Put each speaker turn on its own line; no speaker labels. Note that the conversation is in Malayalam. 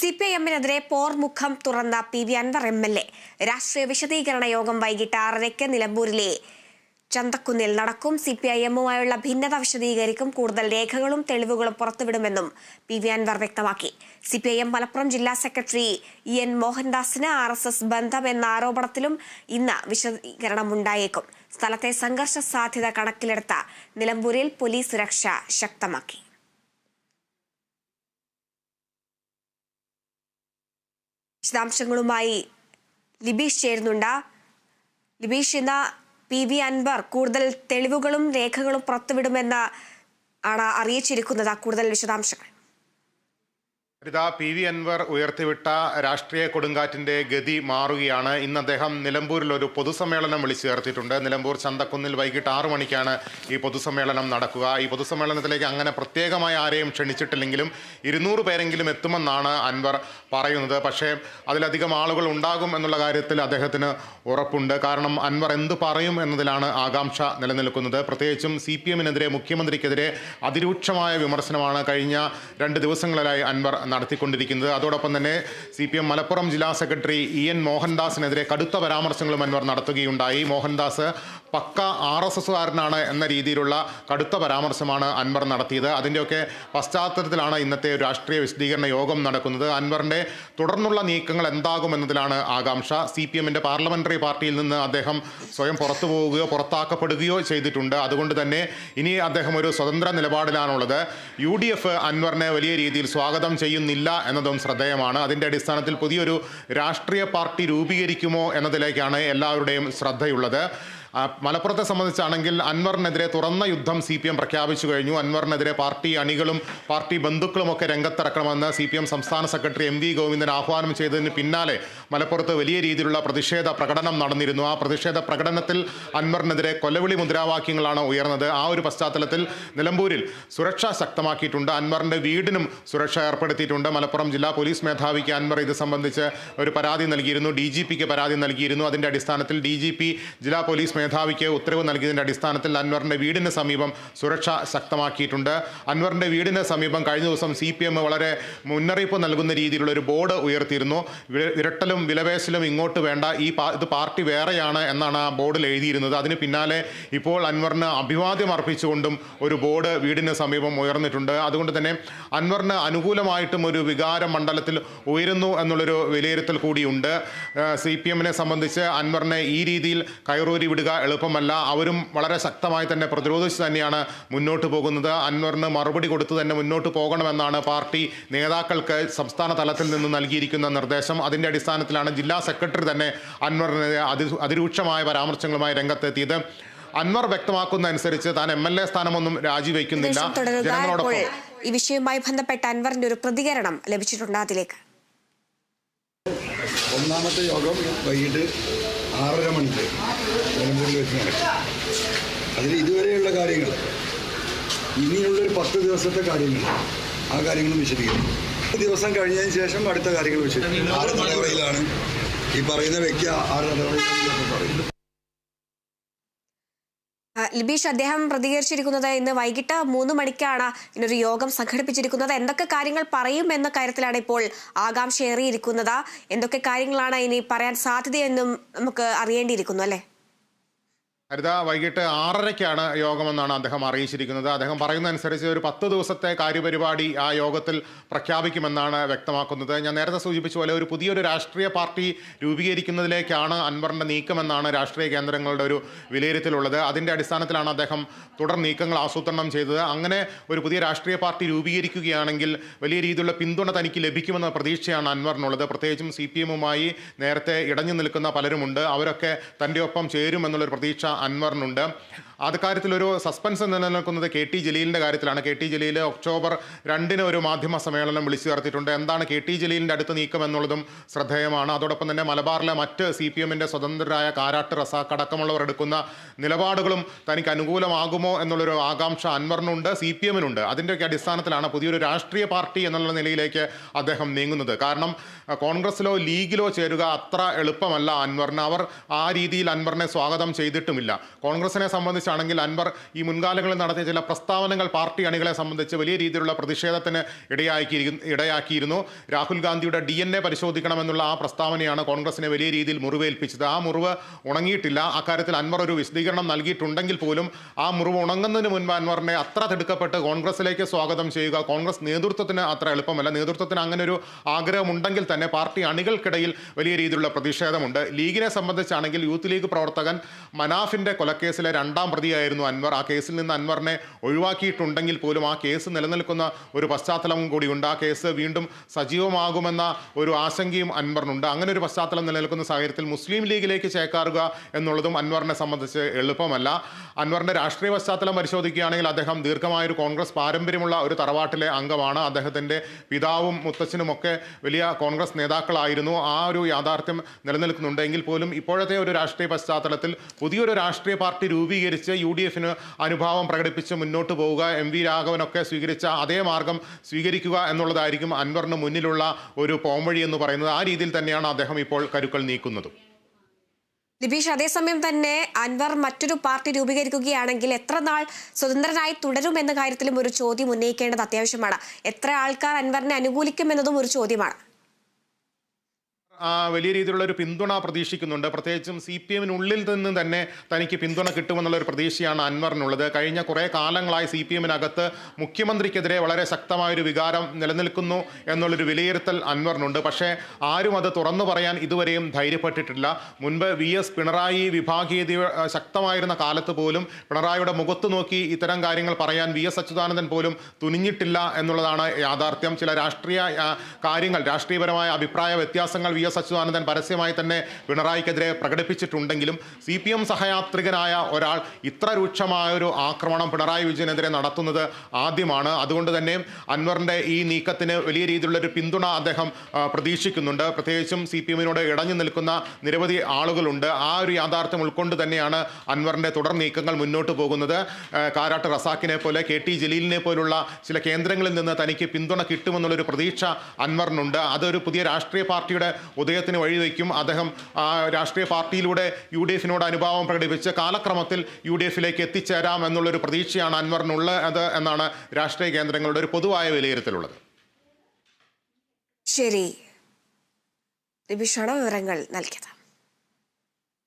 സി പി ഐ എമ്മിനെതിരെ പോർമുഖം തുറന്ന P V Anvar M L A. രാഷ്ട്രീയ വിശദീകരണ യോഗം വൈകിട്ട് ആറരയ്ക്ക് നിലമ്പൂരിലെ ചന്തക്കുന്നിൽ നടക്കും. സി പി ഐ എമ്മുമായുള്ള ഭിന്നത വിശദീകരിക്കും. കൂടുതൽ രേഖകളും തെളിവുകളും പുറത്തുവിടുമെന്നും പി വി അൻവർ വ്യക്തമാക്കി. C P I M Malappuram ജില്ലാ സെക്രട്ടറി ഇ എൻ മോഹൻദാസിന് ആർ എസ് എസ് ബന്ധം എന്ന ആരോപണത്തിലും ഇന്ന് വിശദീകരണമുണ്ടായേക്കും. സ്ഥലത്തെ സംഘർഷ സാധ്യത കണക്കിലെടുത്ത നിലമ്പൂരിൽ പോലീസ് സുരക്ഷ ശക്തമാക്കി. വിശദാംശങ്ങളുമായി ലിബീഷ് ചേരുന്നുണ്ട്. ലിബീഷ് ഇന്ന് പി വി അൻവർ കൂടുതൽ തെളിവുകളും രേഖകളും പുറത്തുവിടുമെന്ന് ആണ് അറിയിച്ചിരിക്കുന്നത്. കൂടുതൽ വിശദാംശങ്ങൾ.
ഇതാ പി വി അൻവർ ഉയർത്തിവിട്ട രാഷ്ട്രീയ കൊടുങ്കാറ്റിന്റെ ഗതി മാറുകയാണ്. ഇന്ന് അദ്ദേഹം നിലമ്പൂരിൽ ഒരു പൊതുസമ്മേളനം വിളിച്ചു ചേർത്തിട്ടുണ്ട് നിലമ്പൂർ ചന്തക്കുന്നിൽ വൈകിട്ട് ആറു മണിക്കാണ് ഈ പൊതുസമ്മേളനം നടക്കുക. ഈ പൊതുസമ്മേളനത്തിലേക്ക് അങ്ങനെ പ്രത്യേകമായി ആരെയും ക്ഷണിച്ചിട്ടില്ലെങ്കിലും ഇരുന്നൂറ് പേരെങ്കിലും എത്തുമെന്നാണ് അൻവർ പറയുന്നത്. പക്ഷേ അതിലധികം ആളുകൾ ഉണ്ടാകും എന്നുള്ള കാര്യത്തിൽ അദ്ദേഹത്തിന് ഉറപ്പുണ്ട്. കാരണം അൻവർ എന്ത് പറയും എന്നതിലാണ് ആകാംക്ഷ നിലനിൽക്കുന്നത്. പ്രത്യേകിച്ചും സി പി എമ്മിനെതിരെ മുഖ്യമന്ത്രിക്കെതിരെ അതിരൂക്ഷമായ വിമർശനമാണ് കഴിഞ്ഞ രണ്ട് ദിവസങ്ങളിലായി അൻവർ നടത്തിക്കൊണ്ടിരിക്കുന്നത്. അതോടൊപ്പം തന്നെ സി പി എം മലപ്പുറം ജില്ലാ സെക്രട്ടറി ഇ എൻ മോഹൻദാസിനെതിരെ കടുത്ത പരാമർശങ്ങളും അൻവർ നടത്തുകയുണ്ടായി. മോഹൻദാസ് പക്ക ആർ എസ് എസ്സുകാരനാണ് എന്ന രീതിയിലുള്ള കടുത്ത പരാമർശമാണ് അൻവർ നടത്തിയത്. അതിന്റെയൊക്കെ പശ്ചാത്തലത്തിലാണ് ഇന്നത്തെ രാഷ്ട്രീയ വിശദീകരണ യോഗം നടക്കുന്നത്. അൻവറിന്റെ തുടർന്നുള്ള നീക്കങ്ങൾ എന്താകുമെന്നതിലാണ് ആകാംക്ഷ. സി പി എമ്മിന്റെ പാർലമെന്ററി പാർട്ടിയിൽ നിന്ന് അദ്ദേഹം സ്വയം പുറത്തു പോവുകയോ പുറത്താക്കപ്പെടുകയോ ചെയ്തിട്ടുണ്ട്. അതുകൊണ്ട് തന്നെ ഇനി അദ്ദേഹം ഒരു സ്വതന്ത്ര നിലപാടിലാണുള്ളത്. യു ഡി എഫ് അൻവറിനെ വലിയ രീതിയിൽ സ്വാഗതം ചെയ്യുന്നില്ല എന്നതും ശ്രദ്ധേയമാണ്. അതിന്റെ അടിസ്ഥാനത്തിൽ പുതിയൊരു രാഷ്ട്രീയ പാർട്ടി രൂപീകരിക്കുമോ എന്നതിലേക്കാണ് എല്ലാവരുടെയും ശ്രദ്ധയുള്ളത്. മലപ്പുറത്തെ സംബന്ധിച്ചാണെങ്കിൽ അൻവറിനെതിരെ തുറന്ന യുദ്ധം സി പി എം പ്രഖ്യാപിച്ചു കഴിഞ്ഞു. അൻവറിനെതിരെ പാർട്ടി അണികളും പാർട്ടി ബന്ധുക്കളുമൊക്കെ രംഗത്തിറക്കണമെന്ന് സി പി എം സംസ്ഥാന സെക്രട്ടറി എം വി ഗോവിന്ദൻ ആഹ്വാനം ചെയ്തതിന് പിന്നാലെ മലപ്പുറത്ത് വലിയ രീതിയിലുള്ള പ്രതിഷേധ പ്രകടനം നടന്നിരുന്നു. ആ പ്രതിഷേധ പ്രകടനത്തിൽ അൻവറിനെതിരെ കൊലവിളി മുദ്രാവാക്യങ്ങളാണ് ഉയർന്നത്. ആ ഒരു പശ്ചാത്തലത്തിൽ നിലമ്പൂരിൽ സുരക്ഷ ശക്തമാക്കിയിട്ടുണ്ട്. അൻവറിന്റെ വീടിനും സുരക്ഷ ഏർപ്പെടുത്തിയിട്ടുണ്ട്. മലപ്പുറം ജില്ലാ പോലീസ് മേധാവിക്ക് അൻവർ ഇത് സംബന്ധിച്ച് ഒരു പരാതി നൽകിയിരുന്നു. ഡി പരാതി നൽകിയിരുന്നു. അതിന്റെ അടിസ്ഥാനത്തിൽ ഡി ജില്ലാ പോലീസ് മേധാവിക്ക് ഉത്തരവ് നൽകിയതിന്റെ അടിസ്ഥാനത്തിൽ അൻവറിന്റെ വീടിന് സമീപം സുരക്ഷ ശക്തമാക്കിയിട്ടുണ്ട്. അൻവറിന്റെ വീടിന് സമീപം കഴിഞ്ഞ ദിവസം സി പി എം വളരെ മുന്നറിയിപ്പ് നൽകുന്ന രീതിയിലുള്ള ഒരു ബോർഡ് ഉയർത്തിയിരുന്നു. വിരട്ടലും വിലപേശലും ഇങ്ങോട്ട് വേണ്ട. ഈ ഇത് പാർട്ടി വേറെയാണ് എന്നാണ് ആ ബോർഡിൽ എഴുതിയിരുന്നത്. അതിന് പിന്നാലെ ഇപ്പോൾ അൻവറിന് അഭിവാദ്യം അർപ്പിച്ചുകൊണ്ടും ഒരു ബോർഡ് വീടിന് സമീപം ഉയർന്നിട്ടുണ്ട്. അതുകൊണ്ട് തന്നെ അൻവറിന് അനുകൂലമായിട്ടും ഒരു വികാര മണ്ഡലത്തിൽ ഉയരുന്നു എന്നുള്ളൊരു വിലയിരുത്തൽ കൂടിയുണ്ട്. സി പി എമ്മിനെ സംബന്ധിച്ച് അൻവറിനെ ഈ രീതിയിൽ കയറൂരി വിടുക എളുപ്പമല്ല. അവരും വളരെ ശക്തമായി തന്നെ പ്രതിരോധിച്ച് തന്നെയാണ് മുന്നോട്ട് പോകുന്നത്. അൻവറിന് മറുപടി കൊടുത്തു തന്നെ മുന്നോട്ട് പോകണമെന്നാണ് പാർട്ടി നേതാക്കൾക്ക് സംസ്ഥാന തലത്തിൽ നിന്ന് നൽകിയിരിക്കുന്ന നിർദ്ദേശം. അതിന്റെ അടിസ്ഥാനത്തിലാണ് ജില്ലാ സെക്രട്ടറി തന്നെ അൻവറിനെതിരെ അതി അതിരൂക്ഷമായ പരാമർശങ്ങളുമായി രംഗത്തെത്തിയത്. അൻവർ വ്യക്തമാക്കുന്ന അനുസരിച്ച് താൻ എം എൽ എ സ്ഥാനമൊന്നും രാജിവെക്കുന്നില്ല. ജനങ്ങളോടൊപ്പം.
ഈ വിഷയവുമായി ബന്ധപ്പെട്ട അൻവറിന്റെ ഒരു പ്രതികരണം ലഭിച്ചിട്ടുണ്ട് അതിലേക്ക്.
ഒന്നാമത്തെ യോഗം വൈകിട്ട് ആറര മണിക്ക് നിലമ്പൂരിൽ വെച്ച് നടക്കും. അതിൽ ഇതുവരെയുള്ള കാര്യങ്ങൾ ഇനിയുള്ളൊരു പത്ത് ദിവസത്തെ കാര്യങ്ങൾ ആ കാര്യങ്ങളും വിശദീകരിക്കും. ദിവസം കഴിഞ്ഞതിന് ശേഷം അടുത്ത കാര്യങ്ങൾ വിശദീകരിക്കും. ആറ് തലമുറയിലാണ് ഈ പറയുന്ന വ്യക്തി ആറ് തലമുറയിലാണ് പറയുന്നത്.
ലിബീഷ് അദ്ദേഹം പ്രതികരിച്ചിരിക്കുന്നത് ഇന്ന് വൈകിട്ട് മൂന്ന് മണിക്കാണ് ഇന്നൊരു യോഗം സംഘടിപ്പിച്ചിരിക്കുന്നത്. എന്തൊക്കെ കാര്യങ്ങൾ പറയും എന്ന കാര്യത്തിലാണ് ഇപ്പോൾ ആകാംക്ഷ ഏറിയിരിക്കുന്നത് എന്തൊക്കെ കാര്യങ്ങളാണ് ഇനി പറയാൻ സാധ്യതയെന്നും നമുക്ക് അറിയേണ്ടിയിരിക്കുന്നു അല്ലേ?
ഹരിത വൈകിട്ട് ആറരയ്ക്കാണ് യോഗമെന്നാണ് അദ്ദേഹം അറിയിച്ചിരിക്കുന്നത്. അദ്ദേഹം പറയുന്നതനുസരിച്ച് ഒരു പത്ത് ദിവസത്തെ കാര്യപരിപാടി ആ യോഗത്തിൽ പ്രഖ്യാപിക്കുമെന്നാണ് വ്യക്തമാക്കുന്നത്. ഞാൻ നേരത്തെ സൂചിപ്പിച്ച പോലെ ഒരു പുതിയൊരു രാഷ്ട്രീയ പാർട്ടി രൂപീകരിക്കുന്നതിലേക്കാണ് അൻവറിന്റെ നീക്കമെന്നാണ് രാഷ്ട്രീയ കേന്ദ്രങ്ങളുടെ ഒരു വിലയിരുത്തലുള്ളത്. അതിന്റെ അടിസ്ഥാനത്തിലാണ് അദ്ദേഹം തുടർ നീക്കങ്ങൾ ആസൂത്രണം ചെയ്തത്. അങ്ങനെ ഒരു പുതിയ രാഷ്ട്രീയ പാർട്ടി രൂപീകരിക്കുകയാണെങ്കിൽ വലിയ രീതിയിലുള്ള പിന്തുണ തനിക്ക് ലഭിക്കുമെന്ന പ്രതീക്ഷയാണ് അൻവറിനുള്ളത്. പ്രത്യേകിച്ചും സി നേരത്തെ ഇടഞ്ഞു നിൽക്കുന്ന പലരുമുണ്ട്. അവരൊക്കെ തന്റെ ഒപ്പം ചേരുമെന്നുള്ളൊരു പ്രതീക്ഷ അൻവറിനുണ്ട്. അത് കാര്യത്തിൽ ഒരു സസ്പെൻസ് നിലനിൽക്കുന്നത് കെ ടി ജലീലിന്റെ കാര്യത്തിലാണ്. കെ ടി ജലീൽ ഒക്ടോബർ രണ്ടിന് ഒരു മാധ്യമ സമ്മേളനം വിളിച്ചു ചേർത്തിട്ടുണ്ട്. എന്താണ് കെ ടി ജലീലിന്റെ അടുത്ത നീക്കം എന്നുള്ളതും ശ്രദ്ധേയമാണ്. അതോടൊപ്പം തന്നെ മലബാറിലെ മറ്റ് സി പി എമ്മിന്റെ സ്വതന്ത്രരായ കാരാട്ട് റസാഖ് അടക്കമുള്ളവർ എടുക്കുന്ന നിലപാടുകളും തനിക്ക് അനുകൂലമാകുമോ എന്നുള്ളൊരു ആകാംക്ഷ അൻവറിനുണ്ട് സി പി എമ്മിനുണ്ട്. അതിന്റെയൊക്കെ അടിസ്ഥാനത്തിലാണ് പുതിയൊരു രാഷ്ട്രീയ പാർട്ടി എന്നുള്ള നിലയിലേക്ക് അദ്ദേഹം നീങ്ങുന്നത്. കാരണം കോൺഗ്രസ്സിലോ ലീഗിലോ ചേരുക അത്ര എളുപ്പമല്ല അൻവറിന്. അവർ ആ രീതിയിൽ അൻവറിനെ സ്വാഗതം ചെയ്തിട്ടുമില്ല. കോൺഗ്രസിനെ സംബന്ധിച്ച് സംബന്ധിച്ചാണെങ്കിൽ അൻവർ ഈ മുൻകാലങ്ങളിൽ നടത്തിയ ചില പ്രസ്താവനകൾ പാർട്ടി അണികളെ സംബന്ധിച്ച് വലിയ രീതിയിലുള്ള പ്രതിഷേധത്തിന് ഇടയാക്കിയിരിക്കുന്നു ഇടയാക്കിയിരുന്നു. രാഹുൽ ഗാന്ധിയുടെ ഡി എൻ എ പരിശോധിക്കണമെന്നുള്ള ആ പ്രസ്താവനയാണ് കോൺഗ്രസിനെ വലിയ രീതിയിൽ മുറിവേൽപ്പിച്ചത്. ആ മുറിവ് ഉണങ്ങിയിട്ടില്ല. അക്കാര്യത്തിൽ അൻവർ ഒരു വിശദീകരണം നൽകിയിട്ടുണ്ടെങ്കിൽ പോലും ആ മുറിവ് ഉണങ്ങുന്നതിന് മുൻപ് അൻവറിനെ അത്ര തിടുക്കപ്പെട്ട് കോൺഗ്രസിലേക്ക് സ്വാഗതം ചെയ്യുക കോൺഗ്രസ് നേതൃത്വത്തിന് അത്ര എളുപ്പമല്ല. നേതൃത്വത്തിന് അങ്ങനെ ഒരു ആഗ്രഹമുണ്ടെങ്കിൽ തന്നെ പാർട്ടി അണികൾക്കിടയിൽ വലിയ രീതിയിലുള്ള പ്രതിഷേധമുണ്ട്. ലീഗിനെ സംബന്ധിച്ചാണെങ്കിൽ യൂത്ത് ലീഗ് പ്രവർത്തകൻ മനാഫിന്റെ കൊലക്കേസിലെ രണ്ടാം പ്രതിയായിരുന്നു അൻവർ. ആ കേസിൽ നിന്ന് അൻവറിനെ ഒഴിവാക്കിയിട്ടുണ്ടെങ്കിൽ പോലും ആ കേസ് നിലനിൽക്കുന്ന ഒരു പശ്ചാത്തലവും കൂടിയുണ്ട്. ആ കേസ് വീണ്ടും സജീവമാകുമെന്ന ഒരു ആശങ്കയും അൻവറിനുണ്ട്. അങ്ങനെ ഒരു പശ്ചാത്തലം നിലനിൽക്കുന്ന സാഹചര്യത്തിൽ മുസ്ലിം ലീഗിലേക്ക് ചേക്കാറുക എന്നുള്ളതും അൻവറിനെ സംബന്ധിച്ച് എളുപ്പമല്ല. അൻവറിന്റെ രാഷ്ട്രീയ പശ്ചാത്തലം പരിശോധിക്കുകയാണെങ്കിൽ അദ്ദേഹം ദീർഘമായ ഒരു കോൺഗ്രസ് പാരമ്പര്യമുള്ള ഒരു തറവാട്ടിലെ അംഗമാണ്. അദ്ദേഹത്തിന്റെ പിതാവും മുത്തച്ഛനുമൊക്കെ വലിയ കോൺഗ്രസ് നേതാക്കളായിരുന്നു. ആ ഒരു യാഥാർത്ഥ്യം നിലനിൽക്കുന്നുണ്ട്. എങ്കിൽ പോലും ഇപ്പോഴത്തെ ഒരു രാഷ്ട്രീയ പശ്ചാത്തലത്തിൽ പുതിയൊരു രാഷ്ട്രീയ പാർട്ടി രൂപീകരിച്ച് യു ഡി എഫിന് അനുഭാവം പ്രകടിപ്പിച്ച് മുന്നോട്ട് പോവുക. എം വി രാഘവനൊക്കെ സ്വീകരിച്ച അതേ മാർഗം സ്വീകരിക്കുക എന്നുള്ളതായിരിക്കും അൻവറിന് മുന്നിലുള്ള ഒരു പോംവഴി എന്ന് പറയുന്നത്. ആ രീതിയിൽ തന്നെയാണ് അദ്ദേഹം ഇപ്പോൾ കരുക്കൾ നീക്കുന്നതും.
ലിബീഷ് അതേസമയം തന്നെ അൻവർ മറ്റൊരു പാർട്ടി രൂപീകരിക്കുകയാണെങ്കിൽ എത്ര നാൾ സ്വതന്ത്രനായി തുടരുമെന്ന കാര്യത്തിലും ഒരു ചോദ്യം ഉന്നയിക്കേണ്ടത് അത്യാവശ്യമാണ്. എത്ര ആൾക്കാർ അൻവറിനെ അനുകൂലിക്കുമെന്നതും ഒരു ചോദ്യമാണ്.
വലിയ രീതിയിലുള്ള ഒരു പിന്തുണ പ്രതീക്ഷിക്കുന്നുണ്ട്. പ്രത്യേകിച്ചും സി പി എമ്മിനുള്ളിൽ നിന്ന് തന്നെ തനിക്ക് പിന്തുണ കിട്ടുമെന്നുള്ള ഒരു പ്രതീക്ഷയാണ് അൻവറിനുള്ളത്. കഴിഞ്ഞ കുറേ കാലങ്ങളായി സി പി എമ്മിനകത്ത് മുഖ്യമന്ത്രിക്കെതിരെ വളരെ ശക്തമായൊരു വികാരം നിലനിൽക്കുന്നു എന്നുള്ളൊരു വിലയിരുത്തൽ അൻവറിനുണ്ട്. പക്ഷേ ആരും അത് തുറന്നു പറയാൻ ഇതുവരെയും ധൈര്യപ്പെട്ടിട്ടില്ല. മുൻപ് വി എസ് പിണറായി വിഭാഗീയത ശക്തമായിരുന്ന കാലത്ത് പോലും പിണറായിയുടെ മുഖത്ത് നോക്കി ഇത്തരം കാര്യങ്ങൾ പറയാൻ വി എസ് അച്യുതാനന്ദൻ പോലും തുനിഞ്ഞിട്ടില്ല എന്നുള്ളതാണ് യാഥാർത്ഥ്യം. ചില രാഷ്ട്രീയ കാര്യങ്ങൾ രാഷ്ട്രീയപരമായ അഭിപ്രായ വ്യത്യാസങ്ങൾ വി എസ് അച്യുതാനന്ദൻ പരസ്യമായി തന്നെ പിണറായിക്കെതിരെ പ്രകടിപ്പിച്ചിട്ടുണ്ടെങ്കിലും സി പി എം സഹയാത്രികനായ ഒരാൾ ഇത്ര രൂക്ഷമായൊരു ആക്രമണം പിണറായി വിജയനെതിരെ നടത്തുന്നത് ആദ്യമാണ്. അതുകൊണ്ട് തന്നെ അൻവറിന്റെ ഈ നീക്കത്തിന് വലിയ രീതിയിലുള്ളൊരു പിന്തുണ അദ്ദേഹം പ്രതീക്ഷിക്കുന്നുണ്ട്. പ്രത്യേകിച്ചും സി പി എമ്മിനോട് ഇടഞ്ഞു നിൽക്കുന്ന നിരവധി ആളുകളുണ്ട്. ആ ഒരു യാഥാർത്ഥ്യം ഉൾക്കൊണ്ട് തന്നെയാണ് അൻവറിന്റെ തുടർ നീക്കങ്ങൾ മുന്നോട്ട് പോകുന്നത്. കാരാട്ട് റസാക്കിനെ പോലെ കെ ടി ജലീലിനെ പോലുള്ള ചില കേന്ദ്രങ്ങളിൽ നിന്ന് തനിക്ക് പിന്തുണ കിട്ടുമെന്നുള്ളൊരു പ്രതീക്ഷ അൻവറിനുണ്ട്. അതൊരു പുതിയ രാഷ്ട്രീയ പാർട്ടിയുടെ ഉദയത്തിന് വഴിവെക്കും അദ്ദേഹം ആ രാഷ്ട്രീയ പാർട്ടിയിലൂടെ യു ഡി എഫിനോട് അനുഭാവം പ്രകടിപ്പിച്ച് കാലക്രമത്തിൽ യു ഡി എഫിലേക്ക് എത്തിച്ചേരാം എന്നുള്ളൊരു പ്രതീക്ഷയാണ് അൻവറിനുള്ളത് എന്നാണ് രാഷ്ട്രീയ കേന്ദ്രങ്ങളുടെ ഒരു പൊതുവായ വിലയിരുത്തലുള്ളത്.
ശരി. ലിബീഷാണ് വിവരങ്ങൾ നൽകിയത്?